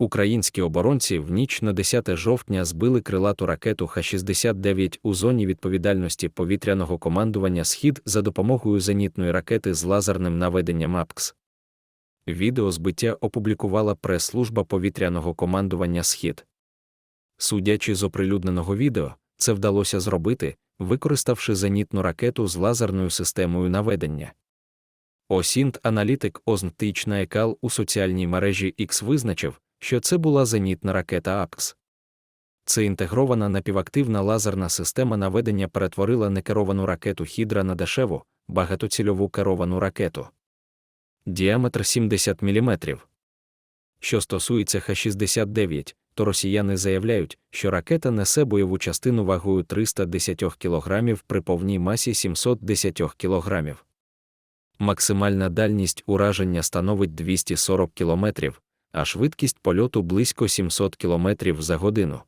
Українські оборонці в ніч на 10 жовтня збили крилату ракету Х-69 у зоні відповідальності повітряного командування Схід за допомогою зенітної ракети з лазерним наведенням АПКС. Відео збиття опублікувала прес-служба повітряного командування Схід. Судячи з оприлюдненого відео, це вдалося зробити, використавши зенітну ракету з лазерною системою наведення. Осінт аналітик Ознтич Наекал у соціальній мережі X визначив, що це була зенітна ракета АПКС. Це інтегрована напівактивна лазерна система наведення перетворила некеровану ракету Хідра на дешеву, багатоцільову керовану ракету. Діаметр 70 мм. Що стосується Х-69, то росіяни заявляють, що ракета несе бойову частину вагою 310 кг при повній масі 710 кг. Максимальна дальність ураження становить 240 км, а швидкість польоту близько 700 км за годину.